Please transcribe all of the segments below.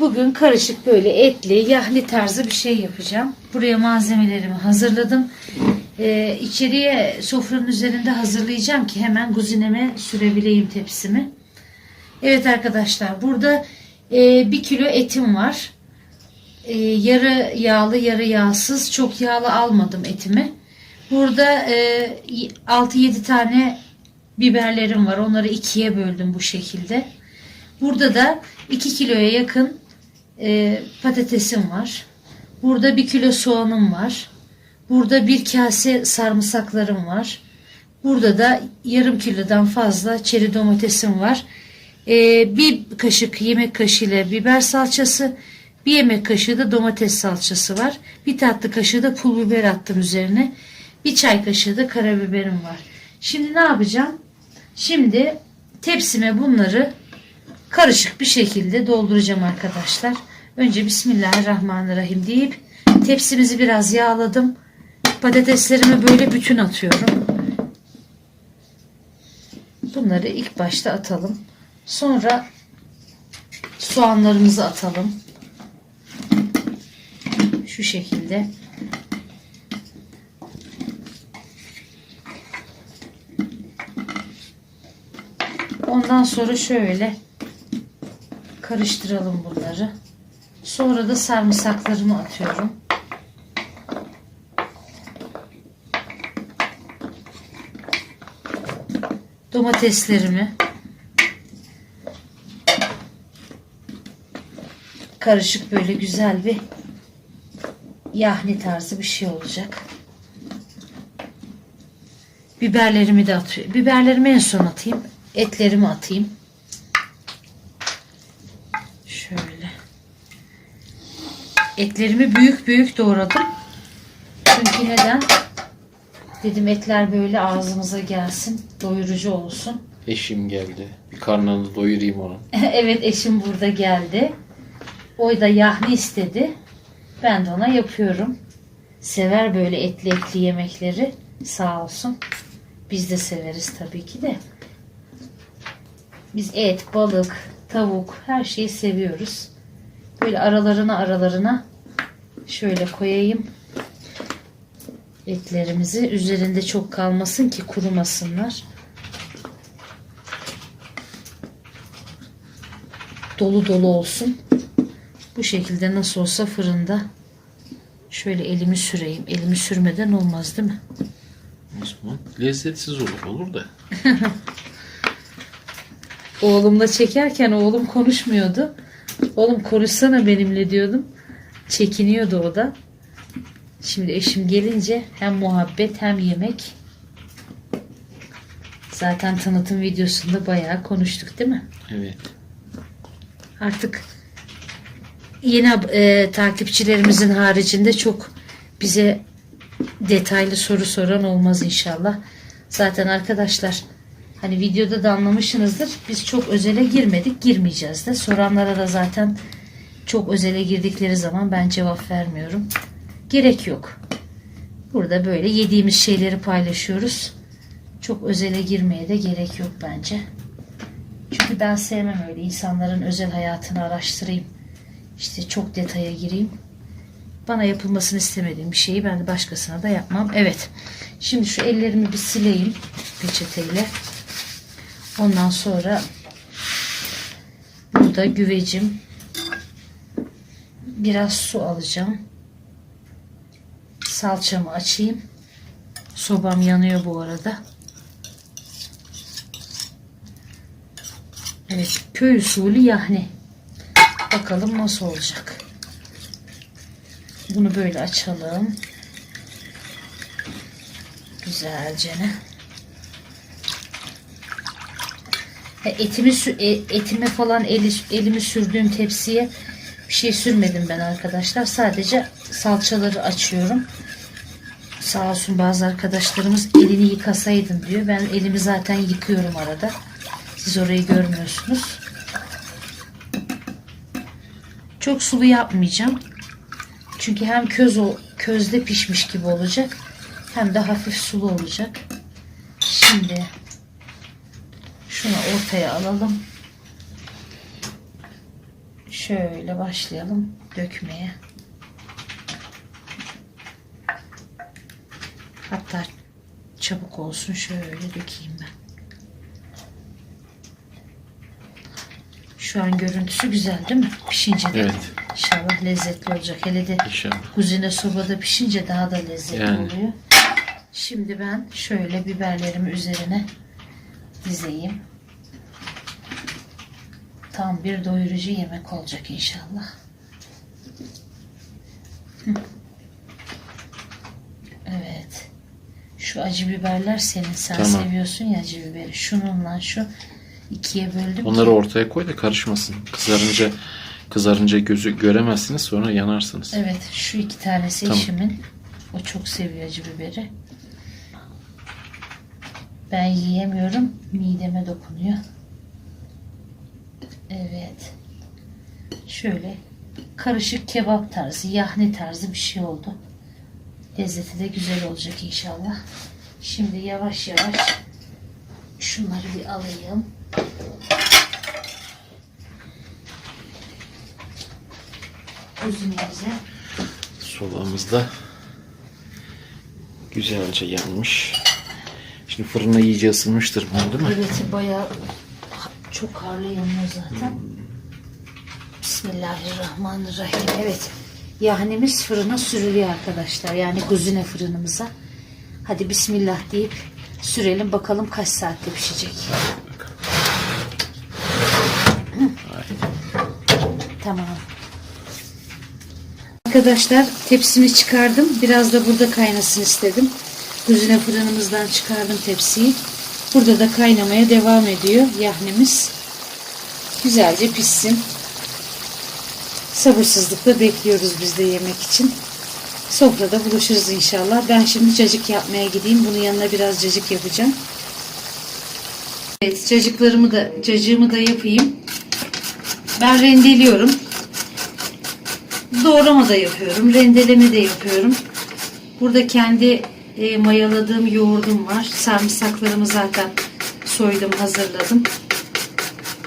Bugün karışık böyle etli, yahni tarzı bir şey yapacağım. Buraya malzemelerimi hazırladım. Ee, içeriye sofranın üzerinde hazırlayacağım ki hemen kuzineme sürebileyim tepsimi. Evet arkadaşlar burada e, bir kilo etim var. E, yarı yağlı yarı yağsız. Çok yağlı almadım etimi. Burada e, 6-7 tane biberlerim var. Onları ikiye böldüm bu şekilde. Burada da 2 kiloya yakın e, patatesim var. Burada 1 kilo soğanım var. Burada bir kase sarımsaklarım var. Burada da yarım kilodan fazla çeri domatesim var. E, bir kaşık yemek kaşığı ile biber salçası, bir yemek kaşığı da domates salçası var. Bir tatlı kaşığı da pul biber attım üzerine. Bir çay kaşığı da karabiberim var. Şimdi ne yapacağım? Şimdi tepsime bunları karışık bir şekilde dolduracağım arkadaşlar. Önce Bismillahirrahmanirrahim deyip tepsimizi biraz yağladım. Patateslerimi böyle bütün atıyorum. Bunları ilk başta atalım. Sonra soğanlarımızı atalım. Şu şekilde. Ondan sonra şöyle karıştıralım bunları. Sonra da sarımsaklarımı atıyorum. Domateslerimi karışık böyle güzel bir yahni tarzı bir şey olacak. Biberlerimi de atıyorum. Biberlerimi en son atayım. Etlerimi atayım. Şöyle. Etlerimi büyük büyük doğradım. Çünkü neden? Dedim etler böyle ağzımıza gelsin. Doyurucu olsun. Eşim geldi. Bir karnını doyurayım onun. evet eşim burada geldi. O da yahni istedi. Ben de ona yapıyorum. Sever böyle etli etli yemekleri. Sağ olsun. Biz de severiz tabii ki de. Biz et, balık, tavuk her şeyi seviyoruz. Böyle aralarına aralarına şöyle koyayım etlerimizi. Üzerinde çok kalmasın ki kurumasınlar. Dolu dolu olsun. Bu şekilde nasıl olsa fırında şöyle elimi süreyim. Elimi sürmeden olmaz değil mi? Osman lezzetsiz olur olur da. Oğlumla çekerken oğlum konuşmuyordu. Oğlum konuşsana benimle diyordum. Çekiniyordu o da. Şimdi eşim gelince hem muhabbet hem yemek. Zaten tanıtım videosunda bayağı konuştuk değil mi? Evet. Artık yeni e, takipçilerimizin haricinde çok bize detaylı soru soran olmaz inşallah. Zaten arkadaşlar hani videoda da anlamışsınızdır. Biz çok özele girmedik, girmeyeceğiz de. Soranlara da zaten çok özele girdikleri zaman ben cevap vermiyorum. Gerek yok. Burada böyle yediğimiz şeyleri paylaşıyoruz. Çok özele girmeye de gerek yok bence. Çünkü ben sevmem öyle insanların özel hayatını araştırayım. İşte çok detaya gireyim. Bana yapılmasını istemediğim bir şeyi ben de başkasına da yapmam. Evet. Şimdi şu ellerimi bir sileyim peçeteyle. Ondan sonra burada güvecim. Biraz su alacağım. Salçamı açayım. Sobam yanıyor bu arada. Evet, köy usulü yahni. Bakalım nasıl olacak. Bunu böyle açalım. Güzelce ne? E, Etimi, sü- e, etime falan eli, elimi sürdüğüm tepsiye bir şey sürmedim ben arkadaşlar. Sadece salçaları açıyorum. Sağ olsun bazı arkadaşlarımız elini yıkasaydın diyor. Ben elimi zaten yıkıyorum arada. Siz orayı görmüyorsunuz. Çok sulu yapmayacağım. Çünkü hem köz o közde pişmiş gibi olacak hem de hafif sulu olacak. Şimdi şunu ortaya alalım. Şöyle başlayalım dökmeye. Hatta çabuk olsun şöyle dökeyim ben. Şu an görüntüsü güzel değil mi? Pişince de Evet. inşallah lezzetli olacak. Hele de İnşallah. kuzine sobada pişince daha da lezzetli Yani. oluyor. Şimdi ben şöyle biberlerimi üzerine dizeyim. Tam bir doyurucu yemek olacak inşallah. Evet. Şu acı biberler senin. Sen Tamam. seviyorsun ya acı biberi. Şununla şu ikiye böldüm. Onları ki- ortaya koy da karışmasın. Kızarınca kızarınca gözü göremezsiniz sonra yanarsınız. Evet şu iki tanesi Tamam. eşimin. O çok seviyor acı biberi. Ben yiyemiyorum. Mideme dokunuyor. Evet. Şöyle karışık kebap tarzı, yahni tarzı bir şey oldu. Lezzeti de güzel olacak inşallah. Şimdi yavaş yavaş şunları bir alayım. Üzümümüze. Solağımızda güzelce yanmış. Şimdi fırına iyice ısınmıştır bunu değil mi? Evet bayağı çok harlı yanıyor zaten. Bismillahirrahmanirrahim. Evet. Yahnimiz fırına sürülüyor arkadaşlar. Yani kuzine fırınımıza. Hadi bismillah deyip sürelim bakalım kaç saatte pişecek. Tamam. Arkadaşlar tepsimi çıkardım. Biraz da burada kaynasın istedim. Kuzine fırınımızdan çıkardım tepsiyi. Burada da kaynamaya devam ediyor yahnimiz. Güzelce pişsin. Sabırsızlıkla bekliyoruz biz de yemek için. Sofrada buluşuruz inşallah. Ben şimdi cacık yapmaya gideyim. Bunun yanına biraz cacık yapacağım. Evet cacıklarımı da cacığımı da yapayım. Ben rendeliyorum. Doğrama da yapıyorum. Rendeleme de yapıyorum. Burada kendi e, mayaladığım yoğurdum var. Sarımsaklarımı zaten soydum, hazırladım.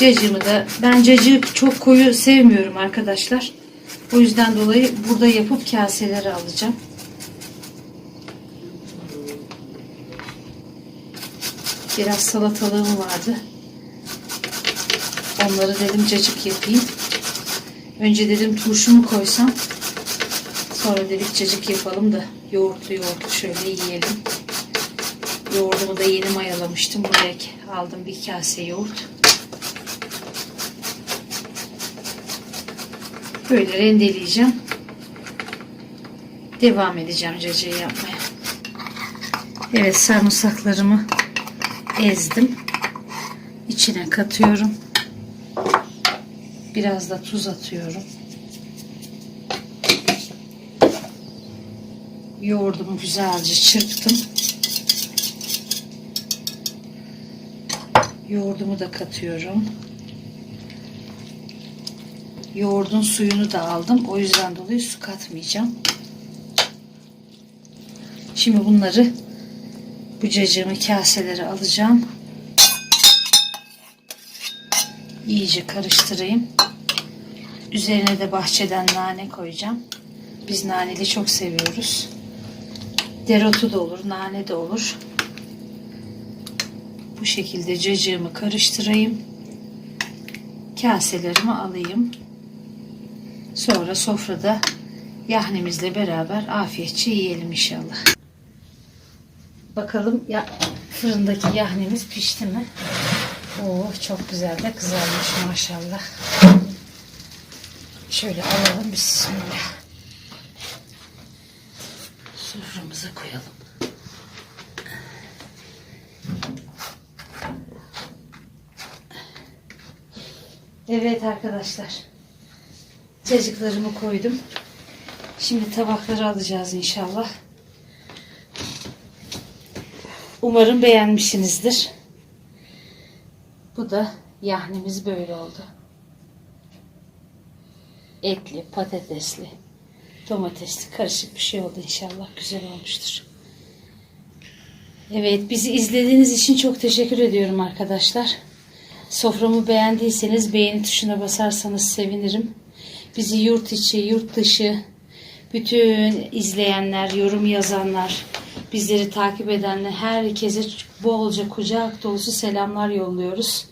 Cacığımı da ben cacığı çok koyu sevmiyorum arkadaşlar. O yüzden dolayı burada yapıp kaselere alacağım. Biraz salatalığım vardı. Onları dedim cacık yapayım. Önce dedim turşumu koysam. Sonra dedik cacık yapalım da yoğurtlu yoğurtlu şöyle yiyelim. Yoğurdumu da yeni mayalamıştım. Buraya aldım bir kase yoğurt. Böyle rendeleyeceğim. Devam edeceğim cacığı yapmaya. Evet sarımsaklarımı ezdim. İçine katıyorum. Biraz da tuz atıyorum. Yoğurdumu güzelce çırptım. Yoğurdumu da katıyorum. Yoğurdun suyunu da aldım. O yüzden dolayı su katmayacağım. Şimdi bunları bu cacığımı kaselere alacağım. İyice karıştırayım. Üzerine de bahçeden nane koyacağım. Biz naneli çok seviyoruz. Dereotu da olur, nane de olur. Bu şekilde cacığımı karıştırayım. Kaselerimi alayım. Sonra sofrada yahnimizle beraber afiyetçe yiyelim inşallah. Bakalım ya fırındaki yahnimiz pişti mi? Oo çok güzel de kızarmış maşallah. Şöyle alalım bismillah. Soframıza koyalım. Evet arkadaşlar. Cacıklarımı koydum. Şimdi tabakları alacağız inşallah. Umarım beğenmişsinizdir. Bu da yahnimiz böyle oldu. Etli, patatesli, domatesli karışık bir şey oldu inşallah. Güzel olmuştur. Evet bizi izlediğiniz için çok teşekkür ediyorum arkadaşlar. Soframı beğendiyseniz beğeni tuşuna basarsanız sevinirim. Bizi yurt içi, yurt dışı, bütün izleyenler, yorum yazanlar, bizleri takip edenler herkese bolca kucak dolusu selamlar yolluyoruz.